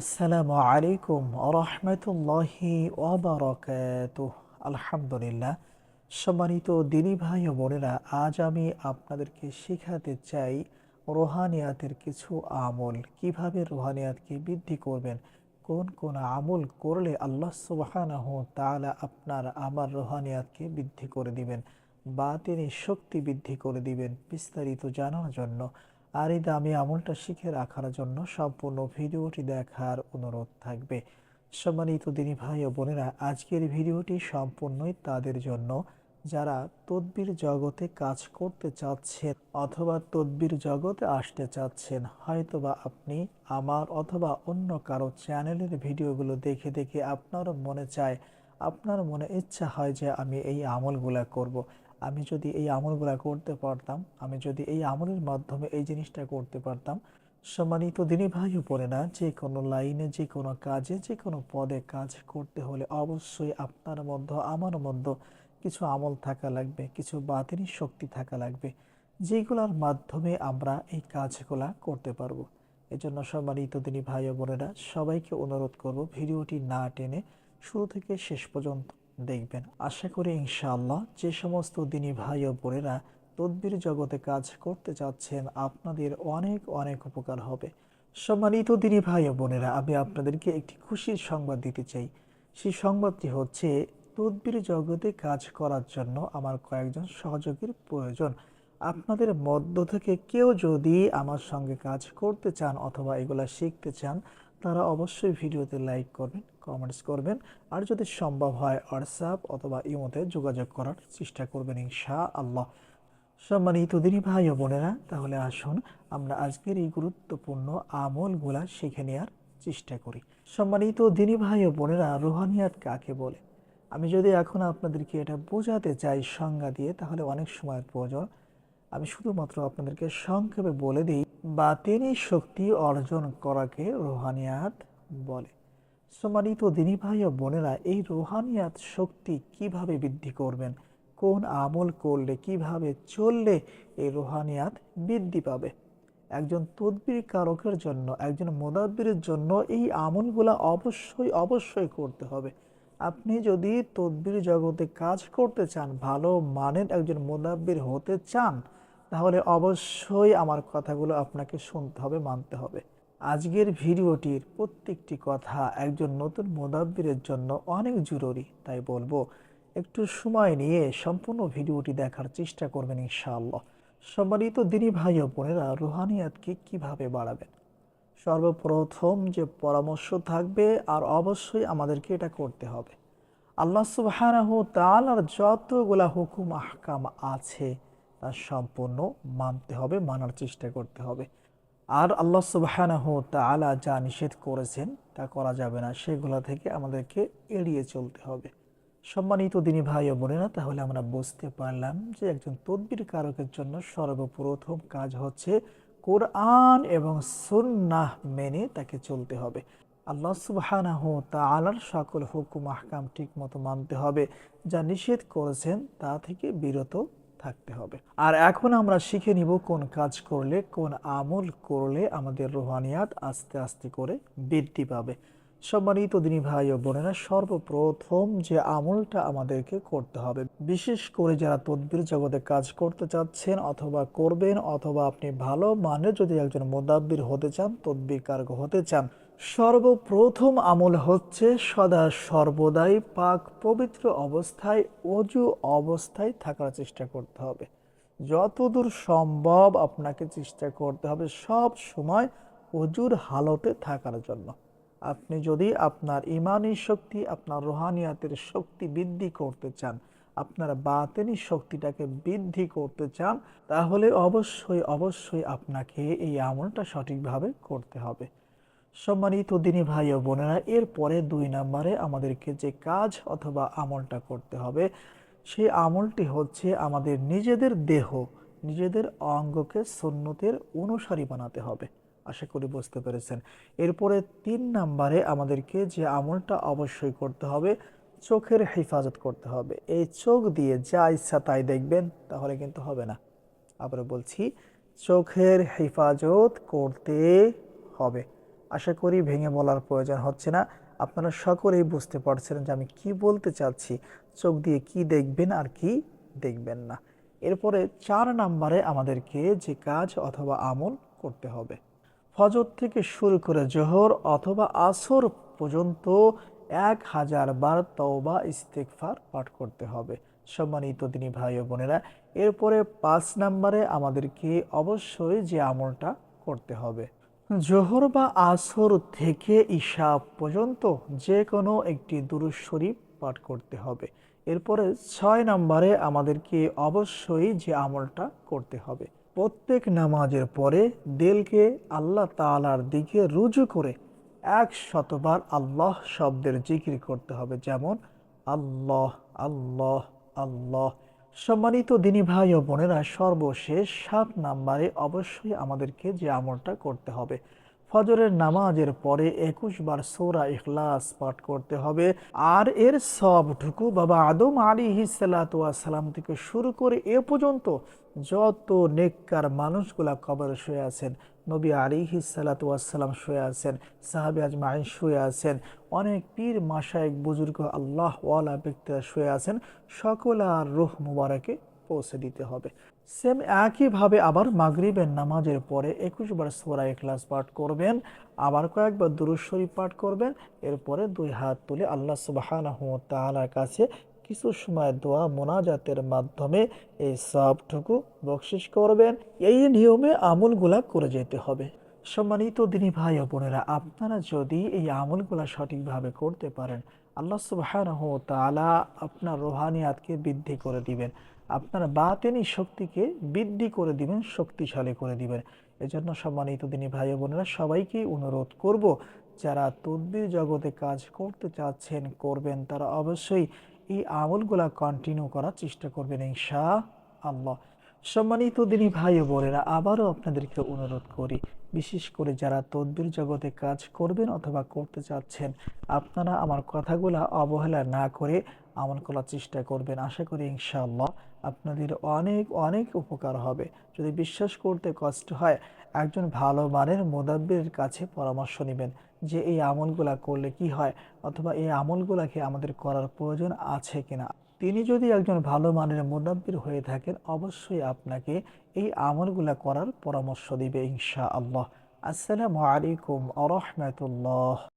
আসসালামু আলাইকুম রহমতুল্লাহি ওবরকাত আলহামদুলিল্লাহ। সম্মানিত দিনী ভাই ও বোনেরা, আজ আমি আপনাদেরকে শেখাতে চাই রোহানিয়াতের কিছু আমল। কীভাবে রোহানিয়াতকে বৃদ্ধি করবেন? কোন কোন আমল করলে আল্লাহ সুবহানাহু তাআলা আপনার আমার রোহানিয়াতকে বৃদ্ধি করে দিবেন? বা তিনি শক্তি বৃদ্ধি করে দিবেন বিস্তারিত জানার জন্য আর এই দামি আমলটা শিখে রাখার জন্য সম্পূর্ণ ভিডিওটি দেখার অনুরোধ থাকবে সম্মানিত দিনী ভাই ও বোনেরা, আজকের ভিডিওটি সম্পূর্ণই তাদের জন্য যারা তদ্বির জগতে কাজ করতে চাচ্ছেন অথবা তদ্বির জগতে আসতে চাচ্ছেন, হয়তোবা আপনি আমার অথবা অন্য কারও চ্যানেলের ভিডিওগুলো দেখে দেখে আপনারও মনে চায়, আপনার মনে ইচ্ছা হয় যে আমি এই আমলগুলা করব। আমি যদি এই আমলগুলা করতে পারতাম, আমি যদি এই আমলের মাধ্যমে এই জিনিসটা করতে পারতাম, সম্মানিত দিনী ভাই উপরে না যে কোনো লাইনে, যে কোনো কাজে, যে কোনো পদে কাজ করতে হলে অবশ্যই আপনার মধ্যে, আমার মধ্যে কিছু আমল থাকা লাগবে, কিছু বাতিনি শক্তি থাকা লাগবে, যেগুলোর মাধ্যমে আমরা এই কাজগুলা করতে পারব। এজন্য সম্মানিত দিনী ভাই বোনেরা, সবাইকে অনুরোধ করব ভিডিওটি না টেনে শুরু থেকে শেষ পর্যন্ত দেখবেন। আশা করি ইনশাআল্লাহ যে সমস্ত দিনী ভাই ও বোনেরা তদ্বির জগতে কাজ করতে চাচ্ছেন, আপনাদের অনেক অনেক উপকার হবে। সম্মানিত দিনী ভাই ও বোনেরা, আমি আপনাদেরকে একটি খুশির সংবাদ দিতে চাই। সেই সংবাদটি হচ্ছে, তদ্বির জগতে কাজ করার জন্য আমার কয়েকজন সহযোগীর প্রয়োজন। আপনাদের মধ্য থেকে কেউ যদি আমার সঙ্গে কাজ করতে চান অথবা এগুলা শিখতে চান তারা অবশ্যই ভিডিওতে লাইক করবেন, কমেন্টস করবেন, আর যদি সম্ভব হয় হোয়াটসঅ্যাপ অথবা ইমোতে যোগাযোগ করার চেষ্টা করবেন ইনশা আল্লাহ সম্মানিত দিনী ভাই ও বোনেরা, তাহলে আসুন আমরা আজকের এই গুরুত্বপূর্ণ আমলগুলা শিখে নেওয়ার চেষ্টা করি। সম্মানিত দিনী ভাই ও বোনেরা, রোহানিয়াত কাকে বলে? আমি যদি এখন আপনাদেরকে এটা বোঝাতে চাই সংজ্ঞা দিয়ে, তাহলে অনেক সময়ের প্রয়োজন। আমি শুধুমাত্র আপনাদেরকে সংক্ষেপে বলে দিই, বাতেনি শক্তি অর্জন করাকে রোহানিয়াত বলে। সম্মানিত দিনী ভাই ও বোনেরা, এই রোহানিয়াত শক্তি কীভাবে বৃদ্ধি করবেন? কোন আমল করলে, কীভাবে চললে এই রোহানিয়াত বৃদ্ধি পাবে? একজন তদবির কারকের জন্য, একজন মোদাব্বিরের জন্য এই আমলগুলা অবশ্যই অবশ্যই করতে হবে। আপনি যদি তদবির জগতে কাজ করতে চান, ভালো মানের একজন মোদাব্বির হতে চান তাহলে অবশ্যই আমার কথাগুলো আপনাকে শুনতে হবে, মানতে হবে। আজকের ভিডিওটির প্রত্যেকটি কথা একজন নতুন মোদাব্বিরের জন্য অনেক জরুরি, তাই বলব। একটু সময় নিয়ে সম্পূর্ণ ভিডিওটি দেখার চেষ্টা করবেন ইনশাআল্লাহ। সম্মানিত দিনী ভাই ও বোনেরা, রুহানিয়াতকে কীভাবে বাড়াবেন? সর্বপ্রথম যে পরামর্শ থাকবে, আর অবশ্যই আমাদেরকে এটা করতে হবে। আল্লাহ সুবাহ তালার যতগুলা হুকুম, আহকাম আছে সম্পূর্ণ মানতে হবে, মানার চেষ্টা করতে হবে। আর আল্লাহ সুবাহানাহ তালা যা নিষেধ করেছেন, তা করা যাবে না। সেগুলো থেকে আমাদেরকে এড়িয়ে চলতে হবে। সম্মানিত দিনী ভাই ও বোনেরা, তাহলে আমরা বুঝতে পারলাম যে একজন তদ্বির কারকের জন্য সর্বপ্রথম কাজ হচ্ছে কোরআন এবং সুন্নাহ মেনে তাকে চলতে হবে। আল্লাহ সুবাহানাহ তালার সকল হুকুম, আহকাম ঠিক মতো মানতে হবে। যা নিষেধ করেছেন, তা থেকে বিরত থাকতে হবে। আর এখন আমরা শিখে নিব কোন কাজ করলে, কোন আমল করলে আমাদের রোহানিয়াত আস্তে আস্তে করে বৃদ্ধি পাবে। সম্মানিত দিনী ভাই ও বোনেরা, সর্বপ্রথম যে আমলটা আমাদেরকে করতে হবে, বিশেষ করে যারা তদ্বির জগতে কাজ করতে চাচ্ছেন অথবা করবেন, অথবা আপনি ভালো মানের যদি একজন মোদাব্বির হতে চান তদ্বির কার্য হতে চান সর্বপ্রথম আমল হচ্ছে সদা সর্বদাই পাক পবিত্র অবস্থায়, অজু অবস্থায় থাকার চেষ্টা করতে হবে। যতদূর সম্ভব আপনাকে চেষ্টা করতে হবে সব সময় অজুর হালতে থাকার জন্য। আপনি যদি আপনার ইমানি শক্তি, আপনার রোহানিয়াতের শক্তি বৃদ্ধি করতে চান, আপনার বাতেনি শক্তিটাকে বৃদ্ধি করতে চান, তাহলে অবশ্যই অবশ্যই আপনাকে এই আমলটা সঠিকভাবে করতে হবে। সম্মানিত দিনী ভাই ও বোনেরা, এরপরে দুই নম্বরে আমাদেরকে যে কাজ অথবা আমলটা করতে হবে, সেই আমলটি হচ্ছে আমাদের নিজেদের দেহ, নিজেদের অঙ্গকে সন্ন্যতের অনুসারী বানাতে হবে। আশা করি বুঝতে পেরেছেন। এরপরে তিন নম্বরে আমাদেরকে যে আমলটা অবশ্যই করতে হবে, চোখের হেফাজত করতে হবে। এই চোখ দিয়ে যা ইচ্ছা তাই দেখবেন, তাহলে কিন্তু হবে না। আবার বলছি, চোখের হেফাজত করতে হবে। আশা করি ভেঙে বলার প্রয়োজন হচ্ছে না। আপনারা সকলেই বুঝতে পারছেন যে আমি কি বলতে চাচ্ছি, চোখ দিয়ে কি দেখবেন আর কি দেখবেন না। এরপরে চার নাম্বারে আমাদেরকে যে কাজ অথবা আমল করতে হবে। ফজর থেকে শুরু করে জোহর অথবা আসর পর্যন্ত এক হাজার বার তওবা ইস্তেকফার পাঠ করতে হবে। সম্মানিত দিনী ভাই ও বোনেরা, এরপরে পাঁচ নাম্বারে আমাদেরকে অবশ্যই যে আমলটা করতে হবে। জোহর বা আসর থেকে ঈশা পর্যন্ত যে কোনো একটি দুরুজ শরীফ পাঠ করতে হবে। এরপরে ছয় নম্বরে আমাদেরকে অবশ্যই যে আমলটা করতে হবে। প্রত্যেক নামাজের পরে দিলকে আল্লাহ তালার দিকে রুজু করে এক শতবার আল্লাহ শব্দের জিকির করতে হবে। যেমন, আল্লাহ আল্লাহ আল্লাহ। সম্মানিত দিনী ভাই ও বোনেরা, সর্বশেষ সাত নাম্বারে অবশ্যই আমাদেরকে যে আমলটা করতে হবে। ফজরের নামাজের পরে একুশ বার সৌরা ইখলাস পাঠ করতে হবে। আর এর সবটুকু বাবা আদম আলী হিসালাম থেকে শুরু করে এ পর্যন্ত যত নেককার মানুষগুলা কবরে শুয়ে আছেন নবী আলী হিসালাতাম শুয়ে আছেন, সাহাবি আজমাইন শুয়ে আছেন, অনেক পীর মাসায়ক বুজুর্গ, আল্লাহ ওয়ালা ব্যক্তিরা শুয়ে আছেন, সকল আর রুহ মুবারকে পৌঁছে দিতে হবে। সেম একইভাবে আবার মাগরিবের নামাজের পরে একুশ বার সোরা ক্লাস পাঠ করবেন, আবার কয়েকবার দুরুশ্বরী পাঠ করবেন, এরপরে দুই হাত তুলে আল্লাহ সুবাহানাহু তাআলার কাছে কিছু সময় দোয়া মোনাজাতের মাধ্যমে এই সবটুকু বকশিস করবেন। এই নিয়মে আমলগুলা করে যেতে হবে। সম্মানিত দিনী ভাই ও বোনেরা, আপনারা যদি এই আমলগুলা সঠিকভাবে করতে পারেন, আল্লাহ সুবাহানাহু তাআলা আপনার রোহানিয়াতকে বৃদ্ধি করে দিবেন। আপনার বাতেনি শক্তিকে বৃদ্ধি করে দিবেন, শক্তিশালী করে দিবেন। এজন্য সম্মানিত দিনী ভাই বোনেরা সবাইকেই অনুরোধ করব, যারা তদ্বির জগতে কাজ করতে চাচ্ছেন, করবেন। তারা অবশ্যই এই আমলগুলা কন্টিনিউ করার চেষ্টা করবেন ইনশা আল্লাহ সম্মানিত দিনী ভাই বোনেরা, আবারও আপনাদেরকে অনুরোধ করি, বিশেষ করে যারা তদ্বির জগতে কাজ করবেন অথবা করতে চাচ্ছেন, আপনারা আমার কথাগুলা অবহেলা না করে আমল করার চেষ্টা করবেন। আশা করি ইনশাআল্লাহ আপনাদের অনেক অনেক উপকার হবে। যদি বিশ্বাস করতে কষ্ট হয়, একজন ভালো মানের মোদাব্বিরের কাছে পরামর্শ নেবেন। যে এই আমলগুলা করলে কি হয়? অথবা এই আমলগুলাকে আমাদের করার প্রয়োজন আছে কিনা? তিনি যদি একজন ভালো মানের মোদাব্বির হয়ে থাকেন, অবশ্যই আপনাকে এই আমলগুলা করার পরামর্শ দিবে ইনশা আল্লাহ আসসালামু আলাইকুম আ রহমতুল্লাহ।